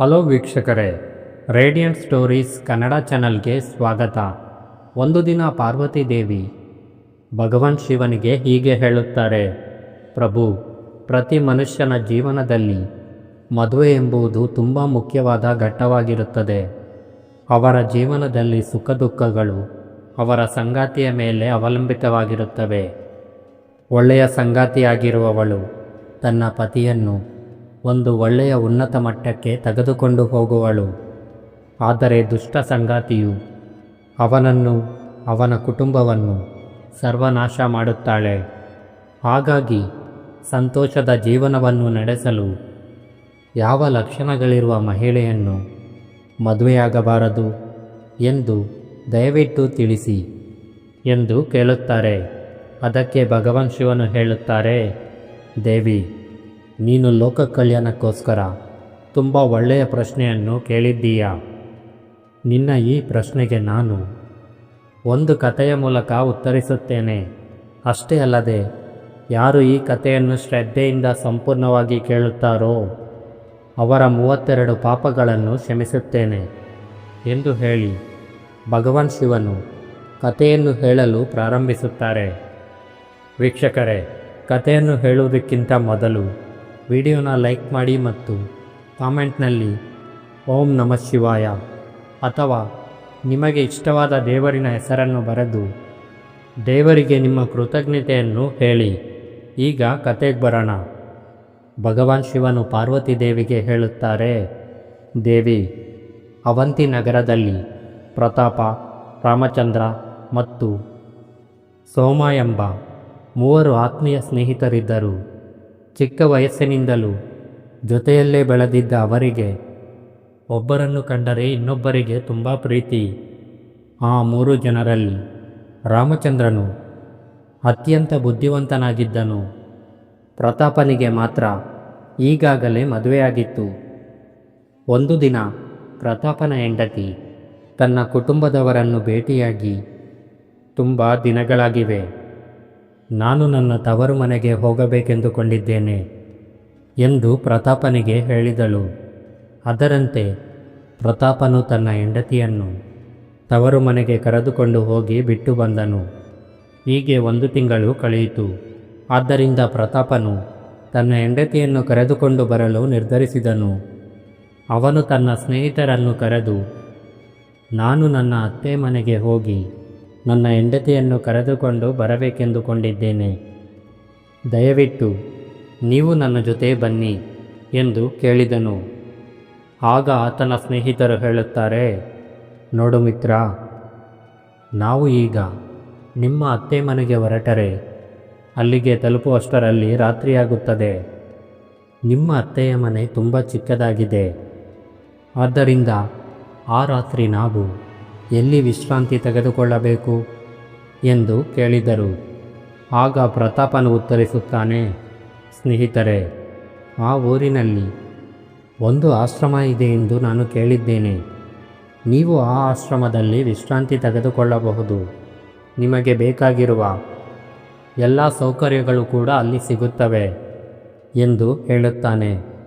Hello ವೀಕ್ಷಕರೇ, radiant stories Kannada ಚಾನಲ್ಗೆ ಸ್ವಾಗತ. ಒಂದು ದಿನ ಪಾರ್ವತಿ ದೇವಿ ಭಗವಾನ್ ಶಿವನಿಗೆ ಹೀಗೆ ಹೇಳುತ್ತಾರೆ, ಪ್ರಭು, ಪ್ರತಿ ಮನುಷ್ಯನ ಜೀವನದಲ್ಲಿ ಮದುವೆ ಎಂಬುದು ತುಂಬ ಮುಖ್ಯವಾದ ಘಟ್ಟವಾಗಿರುತ್ತದೆ. ಅವರ ಜೀವನದಲ್ಲಿ ಸುಖ ದುಃಖಗಳು ಅವರ ಸಂಗಾತಿಯ ಮೇಲೆ ಅವಲಂಬಿತವಾಗಿರುತ್ತವೆ. ಒಳ್ಳೆಯ ಸಂಗಾತಿಯಾಗಿರುವವಳು ತನ್ನ ಪತಿಯನ್ನು ಒಂದು ಒಳ್ಳೆಯ ಉನ್ನತ ಮಟ್ಟಕ್ಕೆ ತೆಗೆದುಕೊಂಡು ಹೋಗುವಳು. ಆದರೆ ದುಷ್ಟ ಸಂಗಾತಿಯು ಅವನನ್ನು, ಅವನ ಕುಟುಂಬವನ್ನು ಸರ್ವನಾಶ ಮಾಡುತ್ತಾಳೆ. ಹಾಗಾಗಿ ಸಂತೋಷದ ಜೀವನವನ್ನು ನಡೆಸಲು ಯಾವ ಲಕ್ಷಣಗಳಿರುವ ಮಹಿಳೆಯನ್ನು ಮದುವೆಯಾಗಬಾರದು ಎಂದು ದಯವಿಟ್ಟು ತಿಳಿಸಿ ಎಂದು ಕೇಳುತ್ತಾರೆ. ಅದಕ್ಕೆ ಭಗವಾನ್ ಶಿವನು ಹೇಳುತ್ತಾರೆ, ದೇವಿ ನೀನು ಲೋಕ ಕಲ್ಯಾಣಕ್ಕೋಸ್ಕರ ತುಂಬ ಒಳ್ಳೆಯ ಪ್ರಶ್ನೆಯನ್ನು ಕೇಳಿದ್ದೀಯಾ? ನಿನ್ನ ಈ ಪ್ರಶ್ನೆಗೆ ನಾನು ಒಂದು ಕಥೆಯ ಮೂಲಕ ಉತ್ತರಿಸುತ್ತೇನೆ. ಅಷ್ಟೇ ಅಲ್ಲದೆ, ಯಾರು ಈ ಕಥೆಯನ್ನು ಶ್ರದ್ಧೆಯಿಂದ ಸಂಪೂರ್ಣವಾಗಿ ಕೇಳುತ್ತಾರೋ, ಅವರ ಮೂವತ್ತೆರಡು ಪಾಪಗಳನ್ನು ಕ್ಷಮಿಸುತ್ತೇನೆ ಎಂದು ಹೇಳಿ ಭಗವಾನ್ ಶಿವನು ಕಥೆಯನ್ನು ಹೇಳಲು ಪ್ರಾರಂಭಿಸುತ್ತಾರೆ. ವೀಕ್ಷಕರೇ, ಕಥೆಯನ್ನು ಹೇಳುವುದಕ್ಕಿಂತ ಮೊದಲು ವಿಡಿಯೋನ ಲೈಕ್ ಮಾಡಿ ಮತ್ತು ಕಾಮೆಂಟ್ನಲ್ಲಿ ಓಂ ನಮಃ ಶಿವಾಯ ಅಥವಾ ನಿಮಗೆ ಇಷ್ಟವಾದ ದೇವರಿನ ಹೆಸರನ್ನು ಬರೆದು ದೇವರಿಗೆ ನಿಮ್ಮ ಕೃತಜ್ಞತೆಯನ್ನು ಹೇಳಿ. ಈಗ ಕತೆಗೆ ಬರೋಣ. ಭಗವಾನ್ ಶಿವನು ಪಾರ್ವತಿ ದೇವಿಗೆ ಹೇಳುತ್ತಾರೆ, ದೇವಿ, ಅವಂತಿ ನಗರದಲ್ಲಿ ಪ್ರತಾಪ, ರಾಮಚಂದ್ರ ಮತ್ತು ಸೋಮ ಎಂಬ ಮೂವರು ಆತ್ಮೀಯ ಸ್ನೇಹಿತರಿದ್ದರು. ಚಿಕ್ಕ ವಯಸ್ಸಿನಿಂದಲೂ ಜೊತೆಯಲ್ಲೇ ಬೆಳೆದಿದ್ದ ಅವರಿಗೆ, ಒಬ್ಬರನ್ನು ಕಂಡರೆ ಇನ್ನೊಬ್ಬರಿಗೆ ತುಂಬ ಪ್ರೀತಿ. ಆ ಮೂರು ಜನರಲ್ಲಿ ರಾಮಚಂದ್ರನು ಅತ್ಯಂತ ಬುದ್ಧಿವಂತನಾಗಿದ್ದನು. ಪ್ರತಾಪನಿಗೆ ಮಾತ್ರ ಈಗಾಗಲೇ ಮದುವೆಯಾಗಿತ್ತು. ಒಂದು ದಿನ ಪ್ರತಾಪನ ಹೆಂಡತಿ ತನ್ನ ಕುಟುಂಬದವರನ್ನು ಭೇಟಿಯಾಗಿ ತುಂಬ ದಿನಗಳಾಗಿವೆ. ನಾನು ನನ್ನ ತವರು ಮನೆಗೆ ಹೋಗಬೇಕೆಂದುಕೊಂಡಿದ್ದೇನೆ ಎಂದು ಪ್ರತಾಪನಿಗೆ ಹೇಳಿದಳು. ಅದರಂತೆ ಪ್ರತಾಪನು ತನ್ನ ಹೆಂಡತಿಯನ್ನು ತವರು ಮನೆಗೆ ಕರೆದುಕೊಂಡು ಹೋಗಿ ಬಿಟ್ಟು ಬಂದನು. ಹೀಗೆ ಒಂದು ತಿಂಗಳು ಕಳೆಯಿತು. ಆದ್ದರಿಂದ ಪ್ರತಾಪನು ತನ್ನ ಹೆಂಡತಿಯನ್ನು ಕರೆದುಕೊಂಡು ಬರಲು ನಿರ್ಧರಿಸಿದನು. ಅವನು ತನ್ನ ಸ್ನೇಹಿತರನ್ನು ಕರೆದು, ನಾನು ನನ್ನ ಅತ್ತೆ ಮನೆಗೆ ಹೋಗಿ ನನ್ನ ಹೆಂಡತಿಯನ್ನು ಕರೆದುಕೊಂಡು ಬರಬೇಕೆಂದುಕೊಂಡಿದ್ದೇನೆ. ದಯವಿಟ್ಟು ನೀವು ನನ್ನ ಜೊತೆ ಬನ್ನಿ ಎಂದು ಕೇಳಿದನು. ಆಗ ಆತನ ಸ್ನೇಹಿತರು ಹೇಳುತ್ತಾರೆ, ನೋಡು ಮಿತ್ರ, ನಾವು ಈಗ ನಿಮ್ಮ ಅತ್ತೆ ಮನೆಗೆ ಹೊರಟರೆ. ಅಲ್ಲಿಗೆ ತಲುಪುವಷ್ಟರಲ್ಲಿ ರಾತ್ರಿಯಾಗುತ್ತದೆ. ನಿಮ್ಮ ಅತ್ತೆಯ ಮನೆ ತುಂಬ ಚಿಕ್ಕದಾಗಿದೆ. ಆದ್ದರಿಂದ ಆ ರಾತ್ರಿ ನಾವು ಎಲ್ಲಿ ವಿಶ್ರಾಂತಿ ತೆಗೆದುಕೊಳ್ಳಬೇಕು? ಎಂದು ಕೇಳಿದರು. ಆಗ ಪ್ರತಾಪನು ಉತ್ತರಿಸುತ್ತಾನೆ, ಸ್ನೇಹಿತರೆ, ಆ ಊರಿನಲ್ಲಿ ಒಂದು ಆಶ್ರಮ ಇದೆ ಎಂದು ನಾನು ಕೇಳಿದ್ದೇನೆ. ನೀವು ಆ ಆಶ್ರಮದಲ್ಲಿ ವಿಶ್ರಾಂತಿ ತೆಗೆದುಕೊಳ್ಳಬಹುದು. ನಿಮಗೆ ಬೇಕಾಗಿರುವ ಎಲ್ಲ ಸೌಕರ್ಯಗಳು ಕೂಡ ಅಲ್ಲಿ ಸಿಗುತ್ತವೆ ಎಂದು ಹೇಳುತ್ತಾನೆ.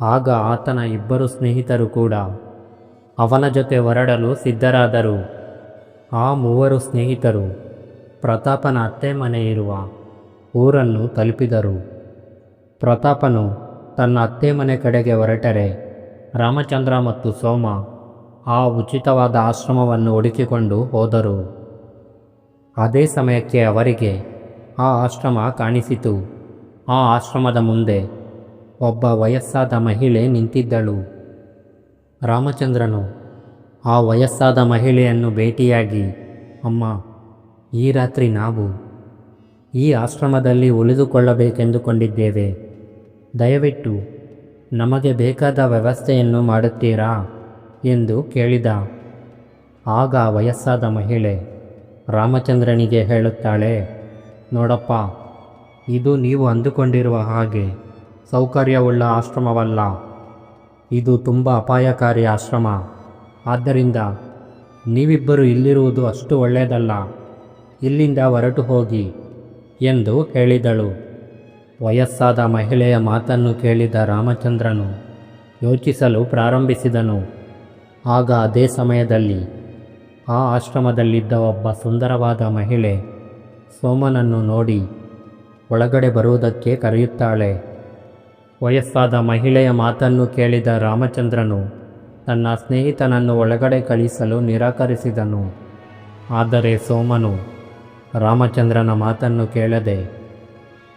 ಆಗ ಆತನ ಇಬ್ಬರು ಸ್ನೇಹಿತರು ಕೂಡ ಅವನ ಜೊತೆ ಹೊರಡಲು ಸಿದ್ಧರಾದರು. ಆ ಮೂವರು ಸ್ನೇಹಿತರು ಪ್ರತಾಪನ ಅತ್ತೆ ಮನೆ ಇರುವ ಊರನ್ನು ತಲುಪಿದರು. ಪ್ರತಾಪನು ತನ್ನ ಅತ್ತೆ ಮನೆ ಕಡೆಗೆ ಹೊರಟರೆ ರಾಮಚಂದ್ರ ಮತ್ತು ಸೋಮ ಆ ಉಚಿತವಾದ ಆಶ್ರಮವನ್ನು ಹುಡುಕಿಕೊಂಡು ಹೋದರು. ಅದೇ ಸಮಯಕ್ಕೆ ಅವರಿಗೆ ಆ ಆಶ್ರಮ ಕಾಣಿಸಿತು. ಆ ಆಶ್ರಮದ ಮುಂದೆ ಒಬ್ಬ ವಯಸ್ಸಾದ ಮಹಿಳೆ ನಿಂತಿದ್ದಳು. ರಾಮಚಂದ್ರನು ಆ ವಯಸ್ಸಾದ ಮಹಿಳೆಯನ್ನು ಭೇಟಿಯಾಗಿ, ಅಮ್ಮ, ಈ ರಾತ್ರಿ ನಾವು ಈ ಆಶ್ರಮದಲ್ಲಿ ಉಳಿದುಕೊಳ್ಳಬೇಕೆಂದುಕೊಂಡಿದ್ದೇವೆ. ದಯವಿಟ್ಟು ನಮಗೆ ಬೇಕಾದ ವ್ಯವಸ್ಥೆಯನ್ನು ಮಾಡುತ್ತೀರಾ? ಎಂದು ಕೇಳಿದ. ಆಗ ವಯಸ್ಸಾದ ಮಹಿಳೆ ರಾಮಚಂದ್ರನಿಗೆ ಹೇಳುತ್ತಾಳೆ, ನೋಡಪ್ಪ, ಇದು ನೀವು ಅಂದುಕೊಂಡಿರುವ ಹಾಗೆ ಸೌಕರ್ಯವುಳ್ಳ ಆಶ್ರಮವಲ್ಲ. ಇದು ತುಂಬ ಅಪಾಯಕಾರಿ ಆಶ್ರಮ. ಆದ್ದರಿಂದ ನೀವಿಬ್ಬರು ಇಲ್ಲಿರುವುದು ಅಷ್ಟು ಒಳ್ಳೆಯದಲ್ಲ. ಇಲ್ಲಿಂದ ಹೊರಟು ಹೋಗಿ ಎಂದು ಹೇಳಿದಳು. ವಯಸ್ಸಾದ ಮಹಿಳೆಯ ಮಾತನ್ನು ಕೇಳಿದ ರಾಮಚಂದ್ರನು ಯೋಚಿಸಲು ಪ್ರಾರಂಭಿಸಿದನು. ಆಗ ಅದೇ ಸಮಯದಲ್ಲಿ ಆ ಆಶ್ರಮದಲ್ಲಿದ್ದ ಒಬ್ಬ ಸುಂದರವಾದ ಮಹಿಳೆ ಸೋಮನನ್ನು ನೋಡಿ ಒಳಗಡೆ ಬರುವುದಕ್ಕೆ ಕರೆಯುತ್ತಾಳೆ. ವಯಸ್ಸಾದ ಮಹಿಳೆಯ ಮಾತನ್ನು ಕೇಳಿದ ರಾಮಚಂದ್ರನು ತನ್ನ ಸ್ನೇಹಿತನನ್ನು ಒಳಗಡೆ ಕಳಿಸಲು ನಿರಾಕರಿಸಿದನು. ಆದರೆ ಸೋಮನು ರಾಮಚಂದ್ರನ ಮಾತನ್ನು ಕೇಳದೆ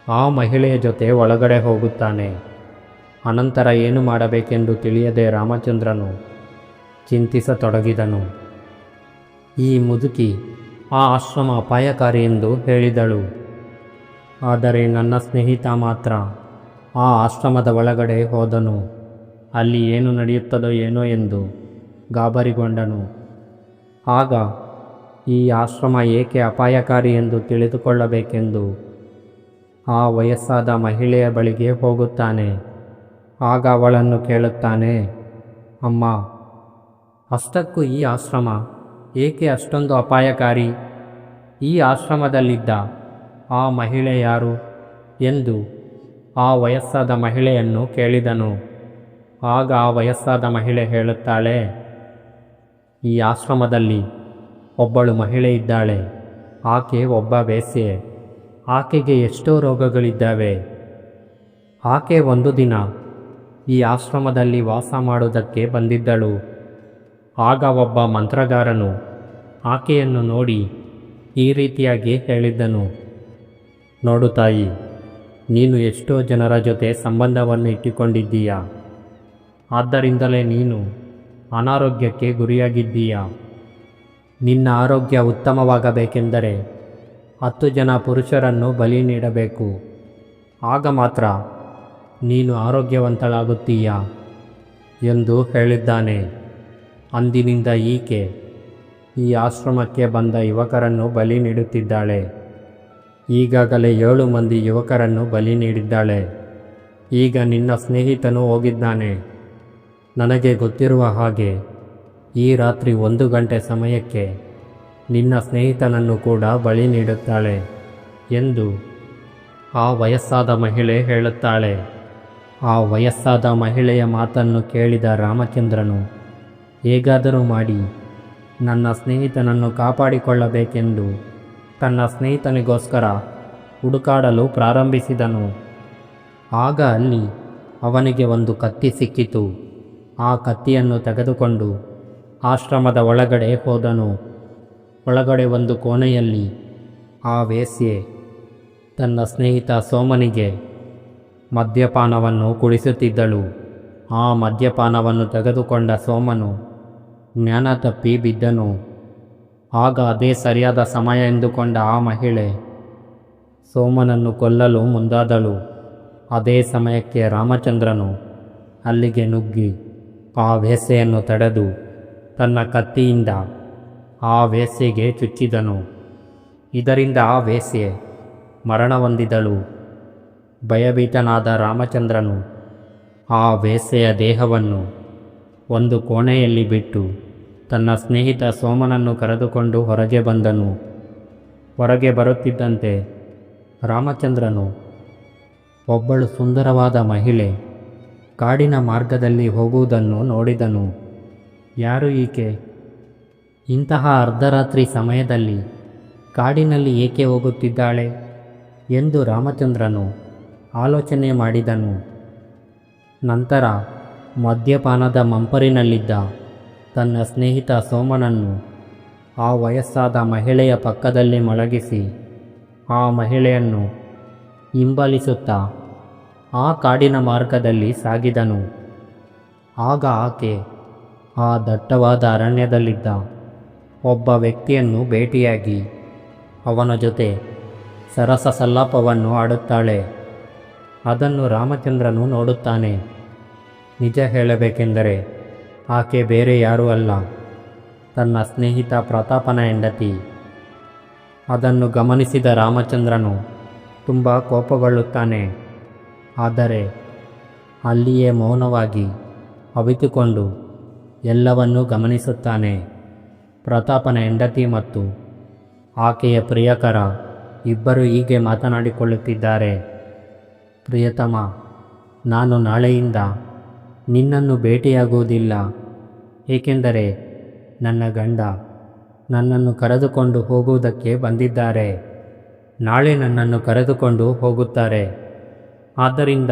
ಆ ಮಹಿಳೆಯ ಜೊತೆ ಒಳಗಡೆ ಹೋಗುತ್ತಾನೆ. ಅನಂತರ ಏನು ಮಾಡಬೇಕೆಂದು ತಿಳಿಯದೆ ರಾಮಚಂದ್ರನು ಚಿಂತಿಸತೊಡಗಿದನು. ಈ ಮುದುಕಿ ಆ ಆಶ್ರಮ ಅಪಾಯಕಾರಿ ಎಂದು ಹೇಳಿದಳು. ಆದರೆ ನನ್ನ ಸ್ನೇಹಿತ ಮಾತ್ರ ಆ ಆಶ್ರಮದ ಒಳಗಡೆ ಹೋದನು. ಅಲ್ಲಿ ಏನು ನಡೆಯುತ್ತದೋ ಏನೋ ಎಂದು ಗಾಬರಿಗೊಂಡನು. ಆಗ, ಈ ಆಶ್ರಮ ಏಕೆ ಅಪಾಯಕಾರಿ ಎಂದು ತಿಳಿದುಕೊಳ್ಳಬೇಕೆಂದು ಆ ವಯಸ್ಸಾದ ಮಹಿಳೆಯ ಬಳಿಗೆ ಹೋಗುತ್ತಾನೆ. ಆಗ ಅವಳನ್ನು ಕೇಳುತ್ತಾನೆ, ಅಮ್ಮ, ಅಷ್ಟಕ್ಕೂ ಈ ಆಶ್ರಮ ಏಕೆ ಅಷ್ಟೊಂದು ಅಪಾಯಕಾರಿ? ಈ ಆಶ್ರಮದಲ್ಲಿದ್ದ ಆ ಮಹಿಳೆ ಯಾರು? ಎಂದು ಆ ವಯಸ್ಸಾದ ಮಹಿಳೆಯನ್ನು ಕೇಳಿದನು. ಆಗ ಆ ವಯಸ್ಸಾದ ಮಹಿಳೆ ಹೇಳುತ್ತಾಳೆ, ಈ ಆಶ್ರಮದಲ್ಲಿ ಒಬ್ಬಳು ಮಹಿಳೆ ಇದ್ದಾಳೆ, ಆಕೆ ಒಬ್ಬ ಬೇಸೆ ಆಕೆಗೆ ಎಷ್ಟೋ ರೋಗಗಳಿದ್ದಾವೆ. ಆಕೆ ಒಂದು ದಿನ ಈ ಆಶ್ರಮದಲ್ಲಿ ವಾಸ ಮಾಡುವುದಕ್ಕೆ ಬಂದಿದ್ದಳು. ಆಗ ಒಬ್ಬ ಮಂತ್ರಗಾರನು ಆಕೆಯನ್ನು ನೋಡಿ ಈ ರೀತಿಯಾಗಿ ಹೇಳಿದ್ದನು. ನೋಡು ತಾಯಿ ನೀನು ಎಷ್ಟೋ ಜನರ ಜೊತೆ ಸಂಬಂಧವನ್ನು ಇಟ್ಟುಕೊಂಡಿದ್ದೀಯ? ಆದ್ದರಿಂದಲೇ ನೀನು ಅನಾರೋಗ್ಯಕ್ಕೆ ಗುರಿಯಾಗಿದ್ದೀಯ? ನಿನ್ನ ಆರೋಗ್ಯ ಉತ್ತಮವಾಗಬೇಕೆಂದರೆ ಹತ್ತು ಜನ ಪುರುಷರನ್ನು ಬಲಿ ನೀಡಬೇಕು. ಆಗ ಮಾತ್ರ ನೀನು ಆರೋಗ್ಯವಂತಳಾಗುತ್ತೀಯ? ಎಂದು ಹೇಳಿದ್ದಾನೆ. ಅಂದಿನಿಂದ ಈಕೆ ಈ ಆಶ್ರಮಕ್ಕೆ ಬಂದ ಯುವಕರನ್ನು ಬಲಿ ನೀಡುತ್ತಿದ್ದಾಳೆ. ಈಗಾಗಲೇ ಏಳು ಮಂದಿ ಯುವಕರನ್ನು ಬಲಿ ನೀಡಿದ್ದಾಳೆ. ಈಗ ನಿನ್ನ ಸ್ನೇಹಿತನು ಹೋಗಿದ್ದಾನೆ. ನನಗೆ ಗೊತ್ತಿರುವ ಹಾಗೆ, ಈ ರಾತ್ರಿ ಒಂದು ಗಂಟೆ ಸಮಯಕ್ಕೆ ನಿನ್ನ ಸ್ನೇಹಿತನನ್ನು ಕೂಡ ಬಲಿ ನೀಡುತ್ತಾಳೆ ಎಂದು ಆ ವಯಸ್ಸಾದ ಮಹಿಳೆ ಹೇಳುತ್ತಾಳೆ. ಆ ವಯಸ್ಸಾದ ಮಹಿಳೆಯ ಮಾತನ್ನು ಕೇಳಿದ ರಾಮಚಂದ್ರನು, ಹೇಗಾದರೂ ಮಾಡಿ, ನನ್ನ ಸ್ನೇಹಿತನನ್ನು ಕಾಪಾಡಿಕೊಳ್ಳಬೇಕೆಂದು ತನ್ನ ಸ್ನೇಹಿತನಿಗೋಸ್ಕರ ಹುಡುಕಾಡಲು ಪ್ರಾರಂಭಿಸಿದನು. ಆಗ ಅಲ್ಲಿ ಅವನಿಗೆ ಒಂದು ಕತ್ತಿ ಸಿಕ್ಕಿತು. ಆ ಕತ್ತಿಯನ್ನು ತೆಗೆದುಕೊಂಡು ಆಶ್ರಮದ ಒಳಗಡೆ ಹೋದನು. ಒಳಗಡೆ ಒಂದು ಕೋಣೆಯಲ್ಲಿ ಆ ವೇಸ್ಯೆ ತನ್ನ ಸ್ನೇಹಿತ ಸೋಮನಿಗೆ ಮದ್ಯಪಾನವನ್ನು ಕುಡಿಸುತ್ತಿದ್ದಳು. ಆ ಮದ್ಯಪಾನವನ್ನು ತೆಗೆದುಕೊಂಡ ಸೋಮನು ಜ್ಞಾನ ತಪ್ಪಿ ಬಿದ್ದನು. ಆಗ ಅದೇ ಸರಿಯಾದ ಸಮಯ ಎಂದುಕೊಂಡ ಆ ಮಹಿಳೆ ಸೋಮನನ್ನು ಕೊಲ್ಲಲು ಮುಂದಾದಳು. ಅದೇ ಸಮಯಕ್ಕೆ ರಾಮಚಂದ್ರನು ಅಲ್ಲಿಗೆ ನುಗ್ಗಿ ಆ ವೇಸೆಯನ್ನು ತಡೆದು ತನ್ನ ಕತ್ತಿಯಿಂದ ಆ ವೇಸೆಗೆ ಚುಚ್ಚಿದನು. ಇದರಿಂದ ಆ ವೇಸೆ ಮರಣ ಹೊಂದಿದಳು. ಭಯಭೀತನಾದ ರಾಮಚಂದ್ರನು ಆ ವೇಸೆಯ ದೇಹವನ್ನು ಒಂದು ಕೋಣೆಯಲ್ಲಿ ಬಿಟ್ಟು ತನ್ನ ಸ್ನೇಹಿತ ಸೋಮನನ್ನು ಕರೆದುಕೊಂಡು ಹೊರಗೆ ಬಂದನು. ಹೊರಗೆ ಬರುತ್ತಿದ್ದಂತೆ ರಾಮಚಂದ್ರನು ಒಬ್ಬಳು ಸುಂದರವಾದ ಮಹಿಳೆ ಕಾಡಿನ ಮಾರ್ಗದಲ್ಲಿ ಹೋಗುವುದನ್ನು ನೋಡಿದನು. ಯಾರು ಈಕೆ? ಇಂತಹ ಅರ್ಧರಾತ್ರಿ ಸಮಯದಲ್ಲಿ ಕಾಡಿನಲ್ಲಿ ಏಕೆ ಹೋಗುತ್ತಿದ್ದಾಳೆ ಎಂದು ರಾಮಚಂದ್ರನು ಆಲೋಚನೆ ಮಾಡಿದನು. ನಂತರ ಮದ್ಯಪಾನದ ಮಂಪರಿನಲ್ಲಿದ್ದ ತನ್ನ ಸ್ನೇಹಿತ ಸೋಮನನ್ನು ಆ ವಯಸ್ಸಾದ ಮಹಿಳೆಯ ಪಕ್ಕದಲ್ಲಿ ಮಲಗಿಸಿ ಆ ಮಹಿಳೆಯನ್ನು ಹಿಂಬಲಿಸುತ್ತಾ ಆ ಕಾಡಿನ ಮಾರ್ಗದಲ್ಲಿ ಸಾಗಿದನು. ಆಗ ಆಕೆ ಆ ದಟ್ಟವಾದ ಅರಣ್ಯದಲ್ಲಿದ್ದ ಒಬ್ಬ ವ್ಯಕ್ತಿಯನ್ನು ಭೇಟಿಯಾಗಿ ಅವನ ಜೊತೆ ಸರಸ ಸಲ್ಲಾಪವನ್ನು ಆಡುತ್ತಾಳೆ. ಅದನ್ನು ರಾಮಚಂದ್ರನು ನೋಡುತ್ತಾನೆ. ನಿಜ ಹೇಳಬೇಕೆಂದರೆ ಆಕೆ ಬೇರೆ ಯಾರೂ ಅಲ್ಲ. ತನ್ನ ಸ್ನೇಹಿತ ಪ್ರತಾಪನ ಹೆಂಡತಿ. ಅದನ್ನು ಗಮನಿಸಿದ ರಾಮಚಂದ್ರನು ತುಂಬ ಕೋಪಗೊಳ್ಳುತ್ತಾನೆ. ಆದರೆ ಅಲ್ಲಿಯೇ ಮೌನವಾಗಿ ಅವಿತುಕೊಂಡು ಎಲ್ಲವನ್ನೂ ಗಮನಿಸುತ್ತಾನೆ. ಪ್ರತಾಪನ ಹೆಂಡತಿ ಮತ್ತು ಆಕೆಯ ಪ್ರಿಯಕರ ಇಬ್ಬರು ಹೀಗೆ ಮಾತನಾಡಿಕೊಳ್ಳುತ್ತಿದ್ದಾರೆ. ಪ್ರಿಯತಮ, ನಾನು ನಾಳೆಯಿಂದ ನಿನ್ನನ್ನು ಭೇಟಿಯಾಗುವುದಿಲ್ಲ. ಏಕೆಂದರೆ ನನ್ನ ಗಂಡ ನನ್ನನ್ನು ಕರೆದುಕೊಂಡು ಹೋಗುವುದಕ್ಕೆ ಬಂದಿದ್ದಾರೆ. ನಾಳೆ ನನ್ನನ್ನು ಕರೆದುಕೊಂಡು ಹೋಗುತ್ತಾರೆ. ಆದ್ದರಿಂದ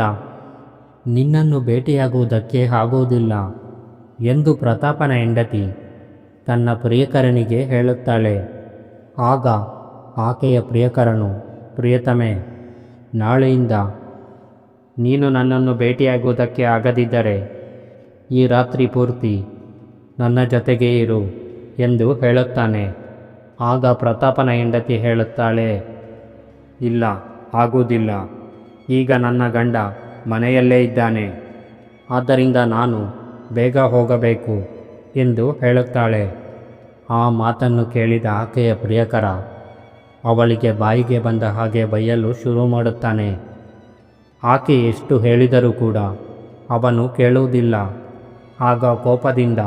ನಿನ್ನನ್ನು ಭೇಟಿಯಾಗುವುದಕ್ಕೆ ಆಗುವುದಿಲ್ಲ ಎಂದು ಪ್ರತಾಪನ ಹೆಂಡತಿ ತನ್ನ ಪ್ರಿಯಕರನಿಗೆ ಹೇಳುತ್ತಾಳೆ. ಆಗ ಆಕೆಯ ಪ್ರಿಯಕರನು, ಪ್ರಿಯತಮೆ, ನಾಳೆಯಿಂದ ನೀನು ನನ್ನನ್ನು ಭೇಟಿಯಾಗುವುದಕ್ಕೆ ಆಗದಿದ್ದರೆ ಈ ರಾತ್ರಿ ಪೂರ್ತಿ ನನ್ನ ಜೊತೆಗೆ ಇರು ಎಂದು ಹೇಳುತ್ತಾನೆ. ಆಗ ಪ್ರತಾಪನ ಹೆಂಡತಿ ಹೇಳುತ್ತಾಳೆ, ಇಲ್ಲ, ಆಗುವುದಿಲ್ಲ. ಈಗ ನನ್ನ ಗಂಡ ಮನೆಯಲ್ಲೇ ಇದ್ದಾನೆ. ಆದ್ದರಿಂದ ನಾನು ಬೇಗ ಹೋಗಬೇಕು ಎಂದು ಹೇಳುತ್ತಾಳೆ. ಆ ಮಾತನ್ನು ಕೇಳಿದ ಆಕೆಯ ಪ್ರಿಯಕರ ಅವಳಿಗೆ ಬಾಯಿಗೆ ಬಂದ ಹಾಗೆ ಬೈಯಲು ಶುರು ಮಾಡುತ್ತಾನೆ. ಆಕೆ ಎಷ್ಟು ಹೇಳಿದರೂ ಕೂಡ ಅವನು ಕೇಳುವುದಿಲ್ಲ. ಆಗ ಕೋಪದಿಂದ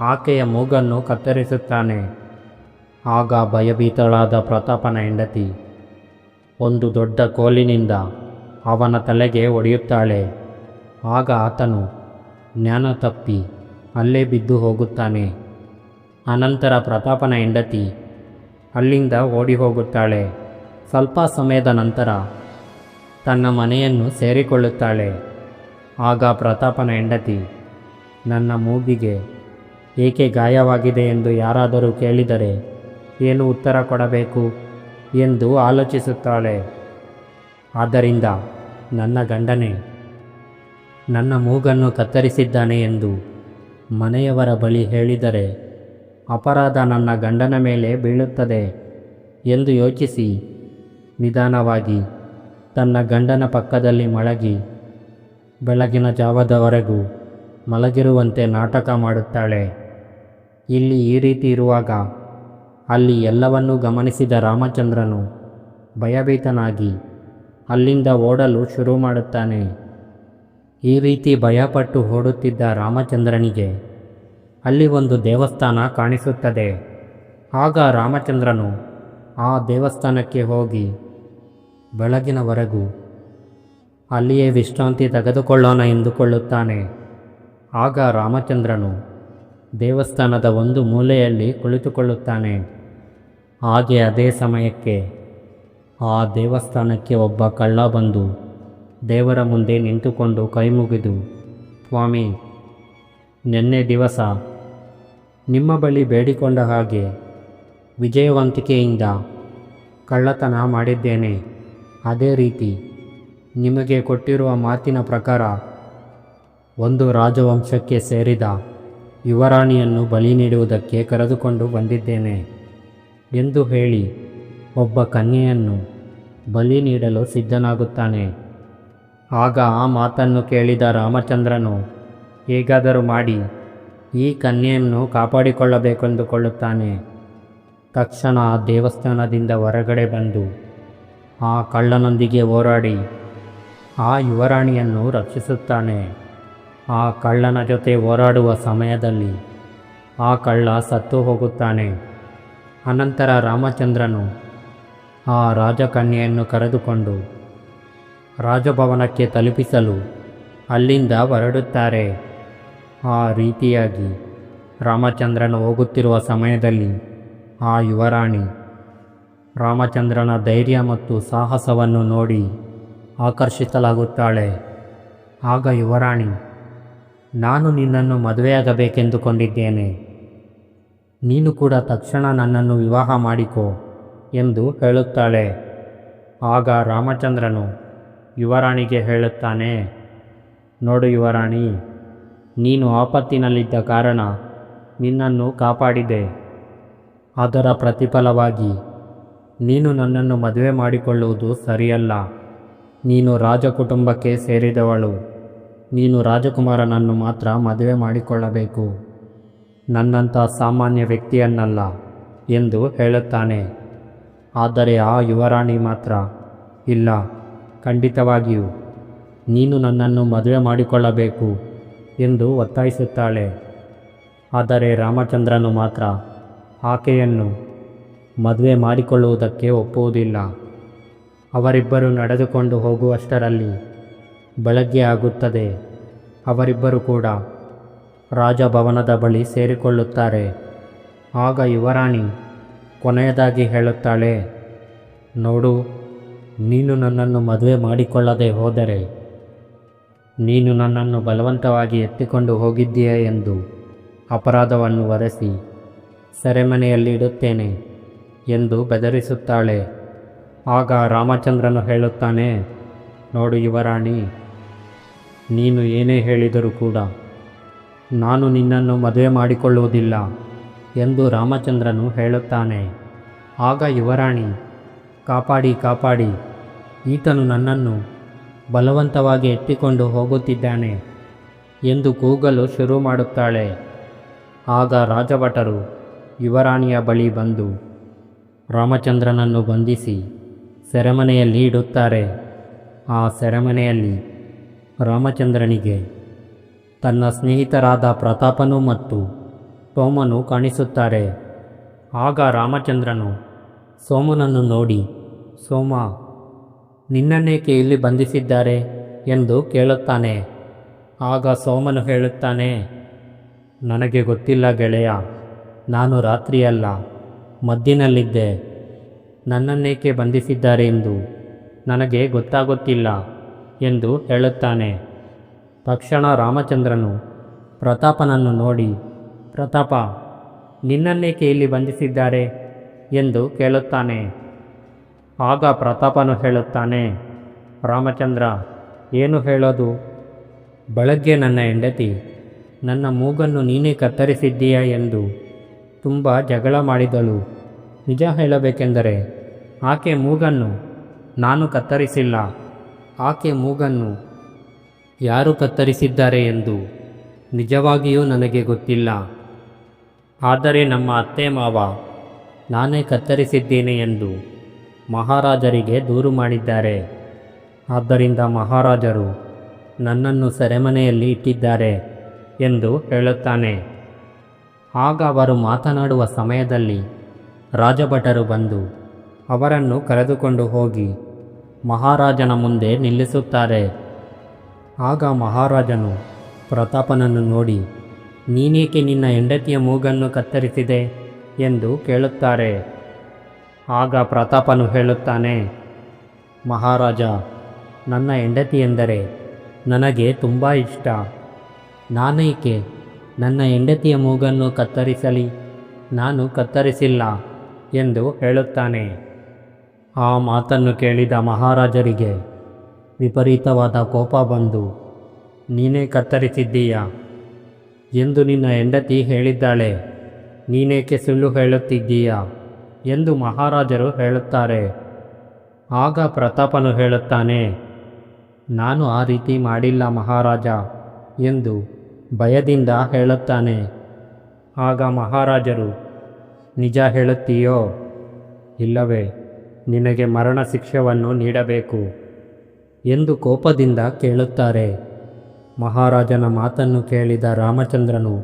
ಆಕೆಯ ಮೂಗನ್ನು ಕತ್ತರಿಸುತ್ತಾನೆ. ಆಗ ಭಯಭೀತಳಾದ ಪ್ರತಾಪನ ಹೆಂಡತಿ ಒಂದು ದೊಡ್ಡ ಕೋಲಿನಿಂದ ಅವನ ತಲೆಗೆ ಒಡೆಯುತ್ತಾಳೆ. ಆಗ ಆತನು ಜ್ಞಾನ ತಪ್ಪಿ ಅಲ್ಲೇ ಬಿದ್ದು ಹೋಗುತ್ತಾನೆ. ಅನಂತರ ಪ್ರತಾಪನ ಹೆಂಡತಿ ಅಲ್ಲಿಂದ ಓಡಿ ಹೋಗುತ್ತಾಳೆ. ಸ್ವಲ್ಪ ಸಮಯದ ನಂತರ ತನ್ನ ಮನೆಯನ್ನು ಸೇರಿಕೊಳ್ಳುತ್ತಾಳೆ. ಆಗ ಪ್ರತಾಪನ ಹೆಂಡತಿ, ನನ್ನ ಮೂಗಿಗೆ ಏಕೆ ಗಾಯವಾಗಿದೆ ಎಂದು ಯಾರಾದರೂ ಕೇಳಿದರೆ ಏನು ಉತ್ತರ ಕೊಡಬೇಕು ಎಂದು ಆಲೋಚಿಸುತ್ತಾಳೆ. ಆದ್ದರಿಂದ ನನ್ನ ಗಂಡನೇ, ನನ್ನ ಮೂಗನ್ನು ಕತ್ತರಿಸಿದ್ದಾನೆ ಎಂದು ಮನೆಯವರ ಬಳಿ ಹೇಳಿದರೆ ಅಪರಾಧ ನನ್ನ ಗಂಡನ ಮೇಲೆ ಬೀಳುತ್ತದೆ ಎಂದು ಯೋಚಿಸಿ ನಿಧಾನವಾಗಿ ತನ್ನ ಗಂಡನ ಪಕ್ಕದಲ್ಲಿ ಮಳಗಿ, ಬೆಳಗಿನ ಜಾವದವರೆಗೂ ಮಲಗಿರುವಂತೆ ನಾಟಕ ಮಾಡುತ್ತಾಳೆ. ಇಲ್ಲಿ ಈ ರೀತಿ ಇರುವಾಗ ಅಲ್ಲಿ ಎಲ್ಲವನ್ನೂ ಗಮನಿಸಿದ ರಾಮಚಂದ್ರನು ಭಯಭೀತನಾಗಿ ಅಲ್ಲಿಂದ ಓಡಲು ಶುರು ಮಾಡುತ್ತಾನೆ. ಈ ರೀತಿ ಭಯಪಟ್ಟು ಓಡುತ್ತಿದ್ದ ರಾಮಚಂದ್ರನಿಗೆ ಅಲ್ಲಿ ಒಂದು ದೇವಸ್ಥಾನ ಕಾಣಿಸುತ್ತದೆ. ಆಗ ರಾಮಚಂದ್ರನು ಆ ದೇವಸ್ಥಾನಕ್ಕೆ ಹೋಗಿ ಬೆಳಗಿನವರೆಗೂ ಅಲ್ಲಿಯೇ ವಿಶ್ರಾಂತಿ ತೆಗೆದುಕೊಳ್ಳೋಣ ಎಂದುಕೊಳ್ಳುತ್ತಾನೆ. ಆಗ ರಾಮಚಂದ್ರನು ದೇವಸ್ಥಾನದ ಒಂದು ಮೂಲೆಯಲ್ಲಿ ಕುಳಿತುಕೊಳ್ಳುತ್ತಾನೆ. ಹಾಗೆ ಅದೇ ಸಮಯಕ್ಕೆ ಆ ದೇವಸ್ಥಾನಕ್ಕೆ ಒಬ್ಬ ಕಳ್ಳ ಬಂದು ದೇವರ ಮುಂದೆ ನಿಂತುಕೊಂಡು ಕೈಮುಗಿದು, ಸ್ವಾಮಿ, ನಿನ್ನೆ ದಿವಸ ನಿಮ್ಮ ಬಳಿ ಬೇಡಿಕೊಂಡ ಹಾಗೆ ವಿಜಯವಂತಿಕೆಯಿಂದ ಕಳ್ಳತನ ಮಾಡಿದ್ದೇನೆ. ಅದೇ ರೀತಿ ನಿಮಗೆ ಕೊಟ್ಟಿರುವ ಮಾತಿನ ಪ್ರಕಾರ ಒಂದು ರಾಜವಂಶಕ್ಕೆ ಸೇರಿದ ಯುವರಾಣಿಯನ್ನು ಬಲಿ ನೀಡುವುದಕ್ಕೆ ಕರೆದುಕೊಂಡು ಬಂದಿದ್ದೇನೆ ಎಂದು ಹೇಳಿ ಒಬ್ಬ ಕನ್ಯೆಯನ್ನು ಬಲಿ ನೀಡಲು ಸಿದ್ಧನಾಗುತ್ತಾನೆ. ಆಗ ಆ ಮಾತನ್ನು ಕೇಳಿದ ರಾಮಚಂದ್ರನು ಹೇಗಾದರೂ ಮಾಡಿ ಈ ಕನ್ಯೆಯನ್ನು ಕಾಪಾಡಿಕೊಳ್ಳಬೇಕೆಂದುಕೊಳ್ಳುತ್ತಾನೆ. ತಕ್ಷಣ ದೇವಸ್ಥಾನದಿಂದ ಹೊರಗಡೆ ಬಂದು ಆ ಕಳ್ಳನೊಂದಿಗೆ ಹೋರಾಡಿ, ಆ ಯುವರಾಣಿಯನ್ನು ರಕ್ಷಿಸುತ್ತಾನೆ. ಆ ಕಳ್ಳನ ಜೊತೆ ಹೋರಾಡುವ ಸಮಯದಲ್ಲಿ ಆ ಕಳ್ಳ ಸತ್ತು ಹೋಗುತ್ತಾನೆ. ಅನಂತರ ರಾಮಚಂದ್ರನು ಆ ರಾಜಕನ್ಯೆಯನ್ನು ಕರೆದುಕೊಂಡು ರಾಜಭವನಕ್ಕೆ ತಲುಪಿಸಲು ಅಲ್ಲಿಂದ ಹೊರಡುತ್ತಾರೆ. ಆ ರೀತಿಯಾಗಿ ರಾಮಚಂದ್ರನು ಹೋಗುತ್ತಿರುವ ಸಮಯದಲ್ಲಿ ಆ ಯುವರಾಣಿ ರಾಮಚಂದ್ರನ ಧೈರ್ಯ ಮತ್ತು ಸಾಹಸವನ್ನು ನೋಡಿ ಆಕರ್ಷಿತಲಾಗುತ್ತಾಳೆ ಆಗ ಯುವರಾಣಿ, ನಾನು ನಿನ್ನನ್ನು ಮದುವೆಯಾಗಬೇಕೆಂದುಕೊಂಡಿದ್ದೇನೆ. ನೀನು ಕೂಡ ತಕ್ಷಣ ನನ್ನನ್ನು ವಿವಾಹ ಮಾಡಿಕೊ ಎಂದು ಹೇಳುತ್ತಾಳೆ. ಆಗ ರಾಮಚಂದ್ರನು ಯುವರಾಣಿಗೆ ಹೇಳುತ್ತಾನೆ, ನೋಡು ಯುವರಾಣಿ, ನೀನು ಆಪತ್ತಿನಲ್ಲಿದ್ದ ಕಾರಣ ನಿನ್ನನ್ನು ಕಾಪಾಡಿದೆ. ಅದರ ಪ್ರತಿಫಲವಾಗಿ ನೀನು ನನ್ನನ್ನು ಮದುವೆ ಮಾಡಿಕೊಳ್ಳುವುದು ಸರಿಯಲ್ಲ. ನೀನು ರಾಜಕುಟುಂಬಕ್ಕೆ ಸೇರಿದವಳು. ನೀನು ರಾಜಕುಮಾರನನ್ನು ಮಾತ್ರ ಮದುವೆ ಮಾಡಿಕೊಳ್ಳಬೇಕು. ನನ್ನಂಥ ಸಾಮಾನ್ಯ ವ್ಯಕ್ತಿಯನ್ನಲ್ಲ ಎಂದು ಹೇಳುತ್ತಾನೆ. ಆದರೆ ಆ ಯುವರಾಣಿ ಮಾತ್ರ. ಇಲ್ಲ, ಖಂಡಿತವಾಗಿಯೂ. ನೀನು ನನ್ನನ್ನು ಮದುವೆ ಮಾಡಿಕೊಳ್ಳಬೇಕು ಎಂದು ಒತ್ತಾಯಿಸುತ್ತಾಳೆ. ಆದರೆ ರಾಮಚಂದ್ರನು ಮಾತ್ರ. ಆಕೆಯನ್ನು ಮದುವೆ ಮಾಡಿಕೊಳ್ಳುವುದಕ್ಕೆ ಒಪ್ಪುವುದಿಲ್ಲ. ಅವರಿಬ್ಬರು ನಡೆದುಕೊಂಡು ಹೋಗುವಷ್ಟರಲ್ಲಿ ಬೆಳಗ್ಗೆ ಆಗುತ್ತದೆ. ಅವರಿಬ್ಬರು ಕೂಡ ರಾಜಭವನದ ಬಳಿ ಸೇರಿಕೊಳ್ಳುತ್ತಾರೆ. ಆಗ ಯುವರಾಣಿ ಕೊನೆಯದಾಗಿ ಹೇಳುತ್ತಾಳೆ, ನೋಡು, ನೀನು ನನ್ನನ್ನು ಮದುವೆ ಮಾಡಿಕೊಳ್ಳದೆ ಹೋದರೆ ನೀನು ನನ್ನನ್ನು ಬಲವಂತವಾಗಿ ಎತ್ತಿಕೊಂಡು ಹೋಗಿದ್ದೀಯ ಎಂದು ಅಪರಾಧವನ್ನು ಒರೆಸಿ ಸೆರೆಮನೆಯಲ್ಲಿ ಇಡುತ್ತೇನೆ. ಎಂದು ಬೆದರಿಸುತ್ತಾಳೆ. ಆಗ ರಾಮಚಂದ್ರನು ಹೇಳುತ್ತಾನೆ, ನೋಡು ಯುವರಾಣಿ, ನೀನು ಏನೇ ಹೇಳಿದರೂ ಕೂಡ ನಾನು ನಿನ್ನನ್ನು ಮದುವೆ ಮಾಡಿಕೊಳ್ಳುವುದಿಲ್ಲ ಎಂದು ರಾಮಚಂದ್ರನು ಹೇಳುತ್ತಾನೆ. ಆಗ ಯುವರಾಣಿ, ಕಾಪಾಡಿ ಕಾಪಾಡಿ, ಈತನು ನನ್ನನ್ನು ಬಲವಂತವಾಗಿ ಎತ್ತಿಕೊಂಡು ಹೋಗುತ್ತಿದ್ದಾನೆ ಎಂದು ಕೂಗಲು ಶುರು ಮಾಡುತ್ತಾಳೆ. ಆಗ ರಾಜಭಟರು ಯುವರಾಣಿಯ ಬಳಿ ಬಂದು ರಾಮಚಂದ್ರನನ್ನು ಬಂಧಿಸಿ ಸೆರೆಮನೆಯಲ್ಲಿ ಇಡುತ್ತಾರೆ. ಆ ಸೆರೆಮನೆಯಲ್ಲಿ ರಾಮಚಂದ್ರನಿಗೆ ತನ್ನ ಸ್ನೇಹಿತರಾದ ಪ್ರತಾಪನು ಮತ್ತು ಸೋಮನು ಕಾಣಿಸುತ್ತಾರೆ. ಆಗ ರಾಮಚಂದ್ರನು ಸೋಮನನ್ನು ನೋಡಿ, ಸೋಮ, ನಿನ್ನನ್ನೇಕೆ ಇಲ್ಲಿ ಬಂಧಿಸಿದ್ದಾರೆ? ಎಂದು ಕೇಳುತ್ತಾನೆ. ಆಗ ಸೋಮನು ಹೇಳುತ್ತಾನೆ, ನನಗೆ ಗೊತ್ತಿಲ್ಲ ಗೆಳೆಯ, ನಾನು ರಾತ್ರಿಯಲ್ಲ ಮದ್ದಿನಲ್ಲಿದ್ದೆ ನನ್ನನ್ನೇಕೆ ಬಂಧಿಸಿದ್ದಾರೆ ಎಂದು ನನಗೆ ಗೊತ್ತಾಗುತ್ತಿಲ್ಲ ಎಂದು ಹೇಳುತ್ತಾನೆ. ತಕ್ಷಣ ರಾಮಚಂದ್ರನು ಪ್ರತಾಪನನ್ನು ನೋಡಿ, ಪ್ರತಾಪ, ನಿನ್ನನ್ನೇಕೆ ಇಲ್ಲಿ ಬಂಧಿಸಿದ್ದಾರೆ ಎಂದು ಕೇಳುತ್ತಾನೆ. ಆಗ ಪ್ರತಾಪನು ಹೇಳುತ್ತಾನೆ, ರಾಮಚಂದ್ರ, ಏನು ಹೇಳೋದು? ಬೆಳಗ್ಗೆ ನನ್ನ ಹೆಂಡತಿ, ನನ್ನ ಮೂಗನ್ನು ನೀನೇ ಕತ್ತರಿಸಿದ್ದೀಯಾ ಎಂದು ತುಂಬ ಜಗಳ ಮಾಡಿದಳು. ನಿಜ ಹೇಳಬೇಕೆಂದರೆ, ಆಕೆ ಮೂಗನ್ನು ನಾನು ಕತ್ತರಿಸಿಲ್ಲ. ಆಕೆ ಮೂಗನ್ನು ಯಾರು ಕತ್ತರಿಸಿದ್ದಾರೆ ಎಂದು ನಿಜವಾಗಿಯೂ ನನಗೆ ಗೊತ್ತಿಲ್ಲ. ಆದರೆ ನಮ್ಮ ಅತ್ತೆ ಮಾವ ನಾನೇ ಕತ್ತರಿಸಿದ್ದೇನೆ ಎಂದು ಮಹಾರಾಜರಿಗೆ ದೂರು ಮಾಡಿದ್ದಾರೆ. ಆದ್ದರಿಂದ ಮಹಾರಾಜರು ನನ್ನನ್ನು ಸೆರೆಮನೆಯಲ್ಲಿ ಇಟ್ಟಿದ್ದಾರೆ ಎಂದು ಹೇಳುತ್ತಾನೆ. ಆಗ ಅವರು ಮಾತನಾಡುವ ಸಮಯದಲ್ಲಿ ರಾಜಭಟರು ಬಂದು ಅವರನ್ನು ಕರೆದುಕೊಂಡು ಹೋಗಿ ಮಹಾರಾಜನ ಮುಂದೆ ನಿಲ್ಲಿಸುತ್ತಾರೆ. ಆಗ ಮಹಾರಾಜನು ಪ್ರತಾಪನನ್ನು ನೋಡಿ, ನೀನೇಕೆ ನಿನ್ನ ಹೆಂಡತಿಯ ಮೂಗನ್ನು ಕತ್ತರಿಸಿದೆ ಎಂದು ಕೇಳುತ್ತಾರೆ. ಆಗ ಪ್ರತಾಪನು ಹೇಳುತ್ತಾನೆ, ಮಹಾರಾಜ, ನನ್ನ ಹೆಂಡತಿ ಎಂದರೆ ನನಗೆ ತುಂಬ ಇಷ್ಟ. ನಾನೇಕೆ ನನ್ನ ಹೆಂಡತಿಯ ಮೂಗನ್ನು ಕತ್ತರಿಸಲಿ, ನಾನು ಕತ್ತರಿಸಿಲ್ಲ ಎಂದು ಹೇಳುತ್ತಾನೆ. ಆ ಮಾತನ್ನು ಕೇಳಿದ ಮಹಾರಾಜರಿಗೆ ವಿಪರೀತವಾದ ಕೋಪ ಬಂದು, ನೀನೇ ಕತ್ತರಿಸಿದ್ದೀಯಾ? ಎಂದು ನಿನ್ನ ಹೆಂಡತಿ ಹೇಳಿದ್ದಾಳೆ. ನೀನೇಕೆ ಸುಳ್ಳು ಹೇಳುತ್ತಿದ್ದೀಯಾ? ಎಂದು ಮಹಾರಾಜರು ಹೇಳುತ್ತಾರೆ. ಆಗ ಪ್ರತಾಪನು ಹೇಳುತ್ತಾನೆ, ನಾನು ಆ ರೀತಿ ಮಾಡಿಲ್ಲ ಮಹಾರಾಜ ಎಂದು ಭಯದಿಂದ ಹೇಳುತ್ತಾನೆ. ಆಗ ಮಹಾರಾಜರು, ನಿಜ ಹೇಳುತ್ತೀಯೋ? ಇಲ್ಲವೇ, ನಿನಗೆ ಮರಣ ಶಿಕ್ಷೆಯನ್ನು ನೀಡಬೇಕು ಎಂದು ಕೋಪದಿಂದ ಕೇಳುತ್ತಾರೆ. ಮಹಾರಾಜನ ಮಾತನ್ನು ಕೇಳಿದ ರಾಮಚಂದ್ರನು,